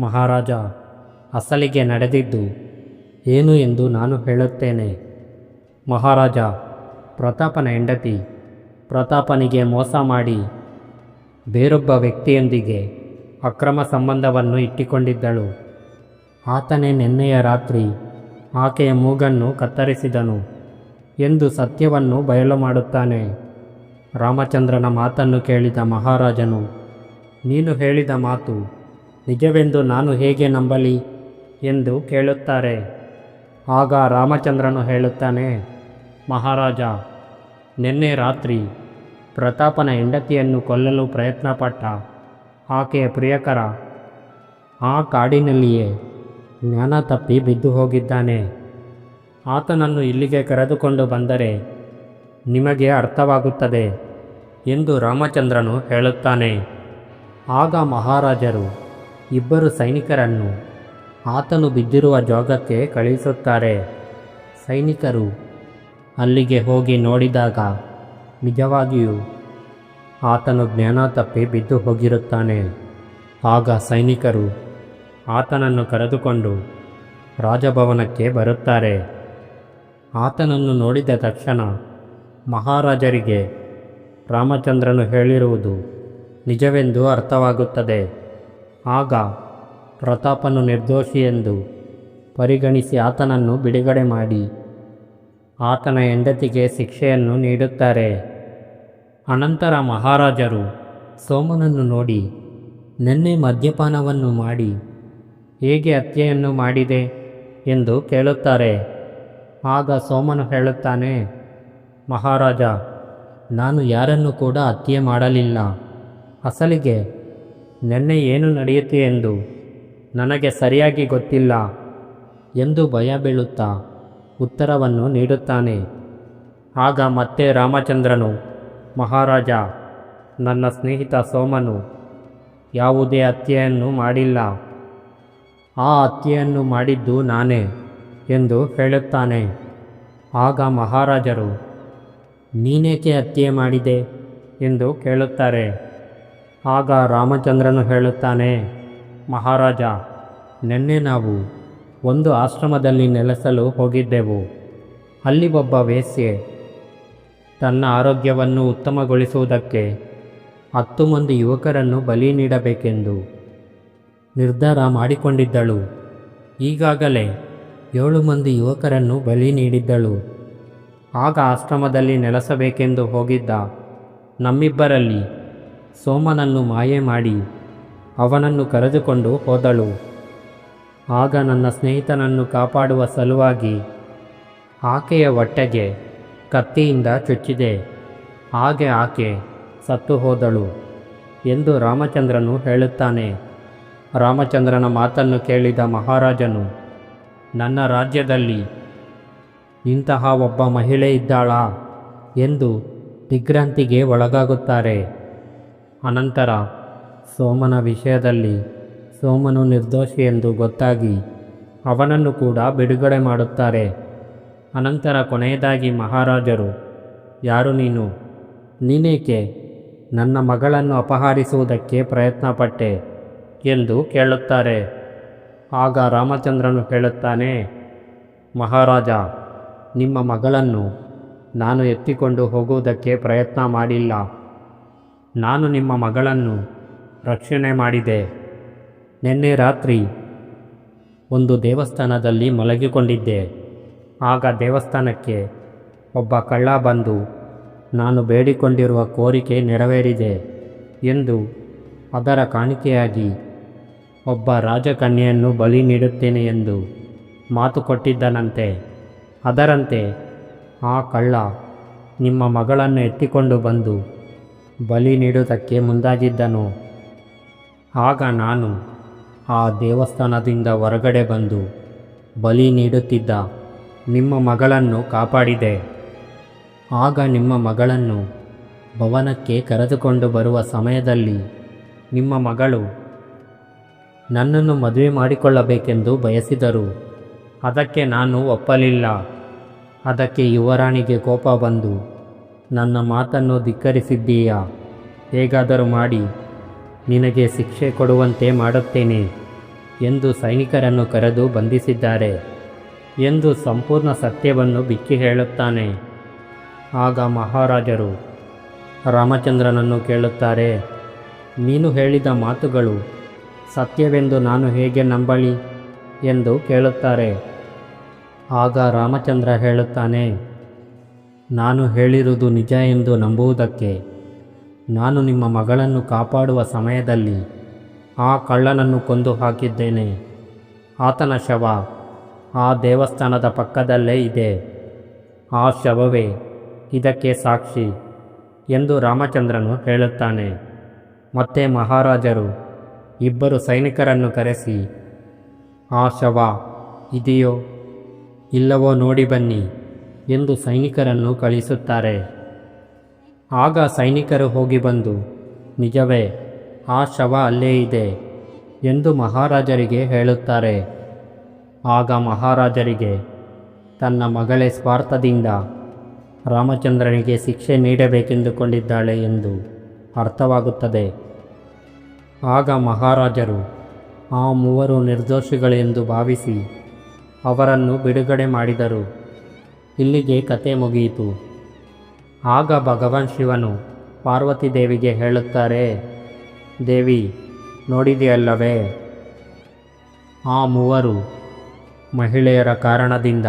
ಮಹಾರಾಜ, ಅಸಲಿಗೆ ನಡೆದಿದ್ದು ಏನು ಎಂದು ನಾನು ಹೇಳುತ್ತೇನೆ. ಮಹಾರಾಜ, ಪ್ರತಾಪನ ಹೆಂಡತಿ, ಪ್ರತಾಪನಿಗೆ ಮೋಸ ಮಾಡಿ ಬೇರೊಬ್ಬ ವ್ಯಕ್ತಿಯೊಂದಿಗೆ ಅಕ್ರಮ ಸಂಬಂಧವನ್ನು ಇಟ್ಟುಕೊಂಡಿದ್ದಳು. ಆತನೇ ನಿನ್ನೆಯ ರಾತ್ರಿ ಆಕೆಯ ಮೂಗನ್ನು ಕತ್ತರಿಸಿದನು ಎಂದು ಸತ್ಯವನ್ನು ಬಯಲು ಮಾಡುತ್ತಾನೆ. ರಾಮಚಂದ್ರನ ಮಾತನ್ನು ಕೇಳಿದ ಮಹಾರಾಜನು, ನೀನು ಹೇಳಿದ ಮಾತು ನಿಜವೆಂದು ನಾನು ಹೇಗೆ ನಂಬಲಿ ಎಂದು ಕೇಳುತ್ತಾರೆ. ಆಗ ರಾಮಚಂದ್ರನು ಹೇಳುತ್ತಾನೆ, ಮಹಾರಾಜ, ನಿನ್ನೆ ರಾತ್ರಿ ಪ್ರತಾಪನ ಹೆಂಡತಿಯನ್ನು ಕೊಲ್ಲಲು ಪ್ರಯತ್ನಪಟ್ಟ. ಆಕೆಯ ಪ್ರಿಯಕರ, ಆ ಕಾಡಿನಲ್ಲಿಯೇ ಜ್ಞಾನ ತಪ್ಪಿ ಬಿದ್ದು ಹೋಗಿದ್ದಾನೆ. ಆತನನ್ನು ಇಲ್ಲಿಗೆ ಕರೆದುಕೊಂಡು ಬಂದರೆ ನಿಮಗೆ ಅರ್ಥವಾಗುತ್ತದೆ ಎಂದು ರಾಮಚಂದ್ರನು ಹೇಳುತ್ತಾನೆ. ಆಗ ಮಹಾರಾಜರು ಇಬ್ಬರು ಸೈನಿಕರನ್ನು ಆತನು ಬಿದ್ದಿರುವ ಜಾಗಕ್ಕೆ ಕಳುಹಿಸುತ್ತಾರೆ. ಸೈನಿಕರು ಅಲ್ಲಿಗೆ ಹೋಗಿ ನೋಡಿದಾಗ ನಿಜವಾಗಿಯೂ ಆತನು ಜ್ಞಾನ ತಪ್ಪಿ ಬಿದ್ದು ಹೋಗಿರುತ್ತಾನೆ. ಆಗ ಸೈನಿಕರು ಆತನನ್ನು ಕರೆದುಕೊಂಡು ರಾಜಭವನಕ್ಕೆ ಬರುತ್ತಾರೆ. ಆತನನ್ನು ನೋಡಿದ ತಕ್ಷಣ ಮಹಾರಾಜರಿಗೆ ರಾಮಚಂದ್ರನು ಹೇಳಿರುವುದು ನಿಜವೆಂದು ಅರ್ಥವಾಗುತ್ತದೆ. ಆಗ ಪ್ರತಾಪನು ನಿರ್ದೋಷಿ ಎಂದು ಪರಿಗಣಿಸಿ ಆತನನ್ನು ಬಿಡುಗಡೆ ಮಾಡಿ ಆತನ ಹೆಂಡತಿಗೆ ಶಿಕ್ಷೆಯನ್ನು ನೀಡುತ್ತಾರೆ. ಅನಂತರ ಮಹಾರಾಜರು ಸೋಮನನ್ನು ನೋಡಿ, ನಿನ್ನೆ ಮದ್ಯಪಾನವನ್ನು ಮಾಡಿ, ಹೇಗೆ ಹತ್ಯೆಯನ್ನು ಮಾಡಿದೆ? ಎಂದು ಕೇಳುತ್ತಾರೆ. ಆಗ ಸೋಮನು ಹೇಳುತ್ತಾನೆ, ಮಹಾರಾಜ, ನಾನು ಯಾರನ್ನು ಕೂಡ ಹತ್ಯೆ ಮಾಡಲಿಲ್ಲ. ಅಸಲಿಗೆ ನಿನ್ನೆ ಏನು ನಡೆಯುತ್ತೆ ಎಂದು ನನಗೆ ಸರಿಯಾಗಿ ಗೊತ್ತಿಲ್ಲ ಎಂದು ಭಯ ಬೀಳುತ್ತಾ ಉತ್ತರವನ್ನು ನೀಡುತ್ತಾನೆ. ಆಗ ಮತ್ತೆ ರಾಮಚಂದ್ರನು, ಮಹಾರಾಜ, ನನ್ನ ಸ್ನೇಹಿತ ಸೋಮನು, ಯಾವುದೇ ಹತ್ಯೆಯನ್ನು ಮಾಡಿಲ್ಲ. ಆ ಹತ್ಯೆಯನ್ನು ಮಾಡಿದ್ದು ನಾನೇ ಎಂದು ಹೇಳುತ್ತಾನೆ. ಆಗ ಮಹಾರಾಜರು, ನೀನೇಕೆ ಹತ್ಯೆ ಮಾಡಿದೆ? ಎಂದು ಕೇಳುತ್ತಾರೆ. ಆಗ ರಾಮಚಂದ್ರನು ಹೇಳುತ್ತಾನೆ, ಮಹಾರಾಜ, ನಿನ್ನೆ ನಾವು ಒಂದು ಆಶ್ರಮದಲ್ಲಿ ನೆಲೆಸಲು ಹೋಗಿದ್ದೆವು. ಅಲ್ಲಿ ಒಬ್ಬ ವೇಸ್ಯೆ ತನ್ನ ಆರೋಗ್ಯವನ್ನು ಉತ್ತಮಗೊಳಿಸುವುದಕ್ಕೆ ಹತ್ತು ಮಂದಿ ಯುವಕರನ್ನು ಬಲಿ ನೀಡಬೇಕೆಂದು ನಿರ್ಧಾರ ಮಾಡಿಕೊಂಡಿದ್ದಳು. ಈಗಾಗಲೇ ಏಳು ಮಂದಿ ಯುವಕರನ್ನು ಬಲಿ ನೀಡಿದ್ದಳು. ಆಗ ಆಶ್ರಮದಲ್ಲಿ ನೆಲೆಸಬೇಕೆಂದು ಹೋಗಿದ್ದ ನಮ್ಮಿಬ್ಬರಲ್ಲಿ ಸೋಮನನ್ನು ಮಾಯೆ ಮಾಡಿ ಅವನನ್ನು ಕರೆದುಕೊಂಡು ಹೋದಳು. ಆಗ ನನ್ನ ಸ್ನೇಹಿತನನ್ನು ಕಾಪಾಡುವ ಸಲುವಾಗಿ ಆಕೆಯ ಹೊಟ್ಟೆಗೆ ಕತ್ತಿಯಿಂದ ಚುಚ್ಚಿದೆ. ಹಾಗೆ ಆಕೆ ಸತ್ತು ಹೋದಳು ಎಂದು ರಾಮಚಂದ್ರನು ಹೇಳುತ್ತಾನೆ. ರಾಮಚಂದ್ರನ ಮಾತನ್ನು ಕೇಳಿದ ಮಹಾರಾಜನು, ನನ್ನ ರಾಜ್ಯದಲ್ಲಿ ಇಂತಹ ಒಬ್ಬ ಮಹಿಳೆ ಇದ್ದಾಳಾ? ಎಂದು ದಿಗ್ಭ್ರಾಂತಿಗೆ ಒಳಗಾಗುತ್ತಾರೆ. ಅನಂತರ ಸೋಮನ ವಿಷಯದಲ್ಲಿ ಸೋಮನು ನಿರ್ದೋಷಿ ಎಂದು ಗೊತ್ತಾಗಿ ಅವನನ್ನು ಕೂಡ ಬಿಡುಗಡೆ ಮಾಡುತ್ತಾರೆ. ಅನಂತರ ಕೊನೆಯದಾಗಿ ಮಹಾರಾಜರು, ಯಾರು ನೀನು? ನೀನೇಕೆ? ನನ್ನ ಮಗಳನ್ನು ಅಪಹರಿಸುವುದಕ್ಕೆ ಪ್ರಯತ್ನಪಟ್ಟೆ? ಎಂದು ಕೇಳುತ್ತಾರೆ. ಆಗ ರಾಮಚಂದ್ರನು ಹೇಳುತ್ತಾನೆ, ಮಹಾರಾಜ, ನಿಮ್ಮ ಮಗಳನ್ನು ನಾನು ಎತ್ತಿಕೊಂಡು ಹೋಗುವುದಕ್ಕೆ ಪ್ರಯತ್ನ ಮಾಡಿಲ್ಲ. ನಾನು ನಿಮ್ಮ ಮಗಳನ್ನು ರಕ್ಷಣೆ ಮಾಡಿದೆ. ನಿನ್ನೆ ರಾತ್ರಿ ಒಂದು ದೇವಸ್ಥಾನದಲ್ಲಿ ಮಲಗಿಕೊಂಡಿದ್ದೆ. ಆಗ ದೇವಸ್ಥಾನಕ್ಕೆ ಒಬ್ಬ ಕಳ್ಳ ಬಂದು, ನಾನು ಬೇಡಿಕೊಂಡಿರುವ ಕೋರಿಕೆ ನೆರವೇರಿದೆ ಎಂದು ಅದರ ಕಾಣಿಕೆಯಾಗಿ ಒಬ್ಬ ರಾಜಕನ್ಯೆಯನ್ನು ಬಲಿ ನೀಡುತ್ತೇನೆ ಎಂದು ಮಾತು ಕೊಟ್ಟಿದ್ದನಂತೆ. ಅದರಂತೆ ಆ ಕಳ್ಳ ನಿಮ್ಮ ಮಗಳನ್ನು ಎತ್ತಿಕೊಂಡು ಬಂದು ಬಲಿ ನೀಡುವುದಕ್ಕೆ ಮುಂದಾಗಿದ್ದನು. ಆಗ ನಾನು ಆ ದೇವಸ್ಥಾನದಿಂದ ಹೊರಗಡೆ ಬಂದು ಬಲಿ ನೀಡುತ್ತಿದ್ದ ನಿಮ್ಮ ಮಗಳನ್ನು ಕಾಪಾಡಿದೆ. ಆಗ ನಿಮ್ಮ ಮಗಳನ್ನು ಭವನಕ್ಕೆ ಕರೆದುಕೊಂಡು ಬರುವ ಸಮಯದಲ್ಲಿ ನಿಮ್ಮ ಮಗಳು ನನ್ನನ್ನು ಮದುವೆ ಮಾಡಿಕೊಳ್ಳಬೇಕೆಂದು ಬಯಸಿದರು. ಅದಕ್ಕೆ ನಾನು ಒಪ್ಪಲಿಲ್ಲ. ಅದಕ್ಕೆ ಯುವರಾಣಿಗೆ ಕೋಪ ಬಂದು, ನನ್ನ ಮಾತನ್ನು ಧಿಕ್ಕರಿಸಿದ್ದೀಯಾ? ಹೇಗಾದರೂ ಮಾಡಿ ನಿನಗೆ ಶಿಕ್ಷೆ ಕೊಡುವಂತೆ ಮಾಡುತ್ತೇನೆ ಎಂದು ಸೈನಿಕರನ್ನು ಕರೆದು ಬಂಧಿಸಿದ್ದಾರೆ ಎಂದು ಸಂಪೂರ್ಣ ಸತ್ಯವನ್ನು ಬಿಕ್ಕಿ ಹೇಳುತ್ತಾನೆ. ಆಗ ಮಹಾರಾಜರು ರಾಮಚಂದ್ರನನ್ನು ಕೇಳುತ್ತಾರೆ, ನೀನು ಹೇಳಿದ ಮಾತುಗಳು ಸತ್ಯವೆಂದು ನಾನು ಹೇಗೆ ನಂಬಳಿ ಎಂದು ಕೇಳುತ್ತಾರೆ. ಆಗ ರಾಮಚಂದ್ರ ಹೇಳುತ್ತಾನೆ, ನಾನು ಹೇಳಿರುವುದು ನಿಜ ಎಂದು ನಂಬುವುದಕ್ಕೆ ನಾನು ನಿಮ್ಮ ಮಗಳನ್ನು ಕಾಪಾಡುವ ಸಮಯದಲ್ಲಿ ಆ ಕಳ್ಳನನ್ನು ಕೊಂದು ಹಾಕಿದ್ದೇನೆ. ಆತನ ಶವ ಆ ದೇವಸ್ಥಾನದ ಪಕ್ಕದಲ್ಲೇ ಇದೆ. ಆ ಶವವೇ ಇದಕ್ಕೆ ಸಾಕ್ಷಿ ಎಂದು ರಾಮಚಂದ್ರನು ಹೇಳುತ್ತಾನೆ. ಮತ್ತೆ ಮಹಾರಾಜರು ಇಬ್ಬರು ಸೈನಿಕರನ್ನು ಕರೆಸಿ, ಆ ಶವ ಇದೆಯೋ ಇಲ್ಲವೋ ನೋಡಿ ಬನ್ನಿ ಎಂದು ಸೈನಿಕರನ್ನು ಕಳಿಸುತ್ತಾರೆ. ಆಗ ಸೈನಿಕರು ಹೋಗಿ ಬಂದು, ನಿಜವೇ, ಆ ಶವ ಅಲ್ಲೇ ಇದೆ ಎಂದು ಮಹಾರಾಜರಿಗೆ ಹೇಳುತ್ತಾರೆ. ಆಗ ಮಹಾರಾಜರಿಗೆ, ತನ್ನ ಮಗಳೇ ಸ್ವಾರ್ಥದಿಂದ ರಾಮಚಂದ್ರನಿಗೆ ಶಿಕ್ಷೆ ನೀಡಬೇಕೆಂದುಕೊಂಡಿದ್ದಾಳೆ ಎಂದು ಅರ್ಥವಾಗುತ್ತದೆ. ಆಗ ಮಹಾರಾಜರು, ಆ ಮೂವರು ನಿರ್ದೋಷಿಗಳೆಂದು ಭಾವಿಸಿ ಅವರನ್ನು ಬಿಡುಗಡೆ ಮಾಡಿದರು. ಇಲ್ಲಿಗೆ ಕತೆ ಮುಗಿಯಿತು. ಆಗ ಭಗವಾನ್ ಶಿವನು ಪಾರ್ವತಿ ದೇವಿಗೆ ಹೇಳುತ್ತಾರೆ, ದೇವಿ, ನೋಡಿದೆಯಲ್ಲವೇ? ಆ ಮೂವರು ಮಹಿಳೆಯರ ಕಾರಣದಿಂದ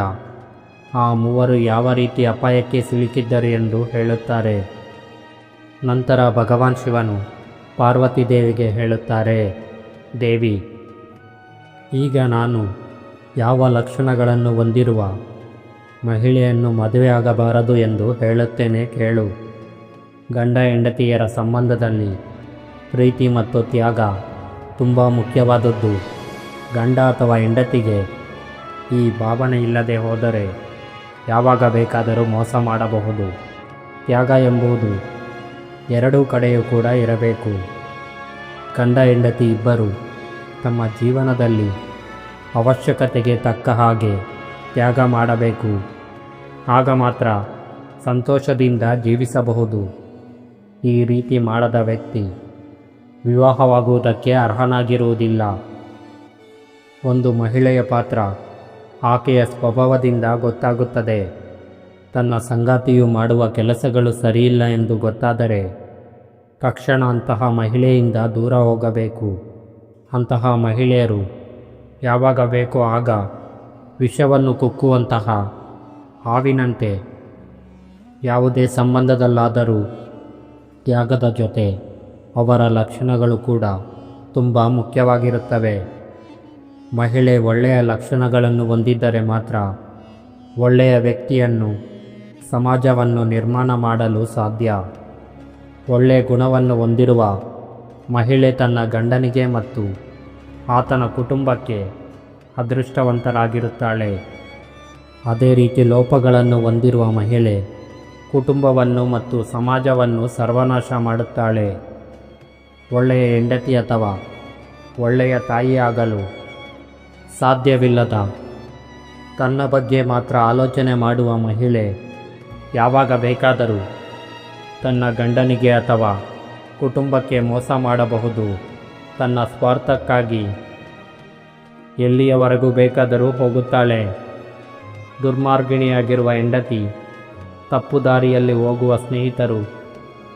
ಆ ಮೂವರು ಯಾವ ರೀತಿ ಅಪಾಯಕ್ಕೆ ಸಿಲುಕಿದ್ದರು ಎಂದು ಹೇಳುತ್ತಾರೆ. ನಂತರ ಭಗವಾನ್ ಶಿವನು ಪಾರ್ವತಿ ದೇವಿಗೆ ಹೇಳುತ್ತಾರೆ, ದೇವಿ, ಈಗ ನಾನು ಯಾವ ಲಕ್ಷಣಗಳನ್ನು ಹೊಂದಿರುವ ಮಹಿಳೆಯನ್ನು ಮದುವೆಯಾಗಬಾರದು ಎಂದು ಹೇಳುತ್ತೇನೆ ಕೇಳು. ಗಂಡ ಹೆಂಡತಿಯರ ಸಂಬಂಧದಲ್ಲಿ ಪ್ರೀತಿ ಮತ್ತು ತ್ಯಾಗ ತುಂಬ ಮುಖ್ಯವಾದದ್ದು. ಗಂಡ ಅಥವಾ ಹೆಂಡತಿಗೆ ಈ ಭಾವನೆ ಇಲ್ಲದೆ ಹೋದರೆ ಯಾವಾಗ ಬೇಕಾದರೂ ಮೋಸ ಮಾಡಬಹುದು. ತ್ಯಾಗ ಎಂಬುದು ಎರಡೂ ಕಡೆಯೂ ಕೂಡ ಇರಬೇಕು. ಗಂಡ ಹೆಂಡತಿ ಇಬ್ಬರು ತಮ್ಮ ಜೀವನದಲ್ಲಿ ಅವಶ್ಯಕತೆಗೆ ತಕ್ಕ ಹಾಗೆ ತ್ಯಾಗ ಮಾಡಬೇಕು. ಆಗ ಮಾತ್ರ ಸಂತೋಷದಿಂದ ಜೀವಿಸಬಹುದು. ಈ ರೀತಿ ಮಾಡದ ವ್ಯಕ್ತಿ ವಿವಾಹವಾಗುವುದಕ್ಕೆ ಅರ್ಹನಾಗಿರುವುದಿಲ್ಲ. ಒಂದು ಮಹಿಳೆಯ ಪಾತ್ರ ಆಕೆಯ ಸ್ವಭಾವದಿಂದ ಗೊತ್ತಾಗುತ್ತದೆ. ತನ್ನ ಸಂಗಾತಿಯು ಮಾಡುವ ಕೆಲಸಗಳು ಸರಿಯಿಲ್ಲ ಎಂದು ಗೊತ್ತಾದರೆ ತಕ್ಷಣ ಅಂತಹ ಮಹಿಳೆಯಿಂದ ದೂರ ಹೋಗಬೇಕು. ಅಂತಹ ಮಹಿಳೆಯರು ಯಾವಾಗ ಬೇಕೋ ಆಗ ವಿಷವನ್ನು ಕುಕ್ಕುವಂತಹ ಹಾವಿನಂತೆ. ಯಾವುದೇ ಸಂಬಂಧದಲ್ಲಾದರೂ ತ್ಯಾಗದ ಜೊತೆ ಅವರ ಲಕ್ಷಣಗಳು ಕೂಡ ತುಂಬ ಮುಖ್ಯವಾಗಿರುತ್ತವೆ. ಮಹಿಳೆ ಒಳ್ಳೆಯ ಲಕ್ಷಣಗಳನ್ನು ಹೊಂದಿದ್ದರೆ ಮಾತ್ರ ಒಳ್ಳೆಯ ವ್ಯಕ್ತಿಯನ್ನು, ಸಮಾಜವನ್ನು ನಿರ್ಮಾಣ ಮಾಡಲು ಸಾಧ್ಯ. ಒಳ್ಳೆಯ ಗುಣವನ್ನು ಹೊಂದಿರುವ ಮಹಿಳೆ ತನ್ನ ಗಂಡನಿಗೆ ಮತ್ತು ಆತನ ಕುಟುಂಬಕ್ಕೆ ಅದೃಷ್ಟವಂತರಾಗಿರುತ್ತಾಳೆ. ಅದೇ ರೀತಿ ಲೋಪಗಳನ್ನು ಹೊಂದಿರುವ ಮಹಿಳೆ ಕುಟುಂಬವನ್ನು ಮತ್ತು ಸಮಾಜವನ್ನು ಸರ್ವನಾಶ ಮಾಡುತ್ತಾಳೆ. ಒಳ್ಳೆಯ ಹೆಂಡತಿ ಅಥವಾ ಒಳ್ಳೆಯ ತಾಯಿಯಾಗಲು ಸಾಧ್ಯವಿಲ್ಲದ ತನ್ನ ಬಗ್ಗೆ ಮಾತ್ರ ಆಲೋಚನೆ ಮಾಡುವ ಮಹಿಳೆ ಯಾವಾಗ ಬೇಕಾದರೂ ತನ್ನ ಗಂಡನಿಗೆ ಅಥವಾ ಕುಟುಂಬಕ್ಕೆ ಮೋಸ ಮಾಡಬಹುದು. ತನ್ನ ಸ್ವಾರ್ಥಕ್ಕಾಗಿ ಎಲ್ಲಿಯವರೆಗೂ ಬೇಕಾದರೂ ಹೋಗುತ್ತಾಳೆ. ದುರ್ಮಾರ್ಗಿಣಿಯಾಗಿರುವ ಹೆಂಡತಿ, ತಪ್ಪು ದಾರಿಯಲ್ಲಿ ಹೋಗುವ ಸ್ನೇಹಿತರು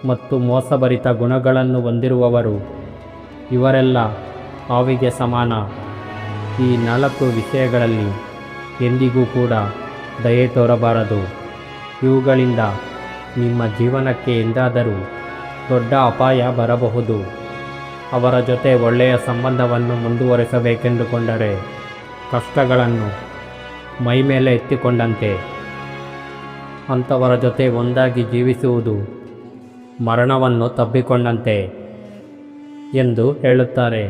ಮತ್ತು ಮೋಸಭರಿತ ಗುಣಗಳನ್ನು ಹೊಂದಿರುವವರು, ಇವರೆಲ್ಲ ಹಾವಿಗೆ ಸಮಾನ. ಈ ನಾಲ್ಕು ವಿಷಯಗಳಲ್ಲಿ ಎಂದಿಗೂ ಕೂಡ ದಯೆ ತೋರಬಾರದು. ಇವುಗಳಿಂದ ನಿಮ್ಮ ಜೀವನಕ್ಕೆ ಎಂದಾದರೂ ದೊಡ್ಡ ಅಪಾಯ ಬರಬಹುದು. ಅವರ ಜೊತೆ ಒಳ್ಳೆಯ ಸಂಬಂಧವನ್ನು ಮುಂದುವರೆಸಬೇಕೆಂದುಕೊಂಡರೆ ಕಷ್ಟಗಳನ್ನು ಮೈಮೇಲೆ ಎತ್ತಿಕೊಂಡಂತೆ. ಅಂಥವರ ಜೊತೆ ಒಂದಾಗಿ ಜೀವಿಸುವುದು ಮರಣವನ್ನು ತಬ್ಬಿಕೊಂಡಂತೆ ಎಂದು ಹೇಳುತ್ತಾರೆ.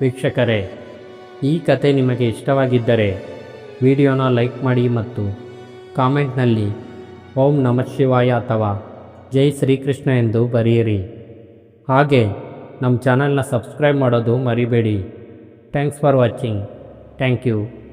ವೀಕ್ಷಕರೇ, ಈ ಕತೆ ನಿಮಗೆ ಇಷ್ಟವಾಗಿದ್ದರೆ ವಿಡಿಯೋನ ಲೈಕ್ ಮಾಡಿ ಮತ್ತು ಕಾಮೆಂಟ್ನಲ್ಲಿ ಓಂ ನಮಃ ಶಿವಾಯ ಅಥವಾ ಜೈ ಶ್ರೀಕೃಷ್ಣ ಎಂದು ಬರೆಯಿರಿ. ಹಾಗೆ ನಮ್ಮ ಚಾನಲ್ನ ಸಬ್ಸ್ಕ್ರೈಬ್ ಮಾಡೋದು ಮರಿಬೇಡಿ. Thanks for watching. Thank you.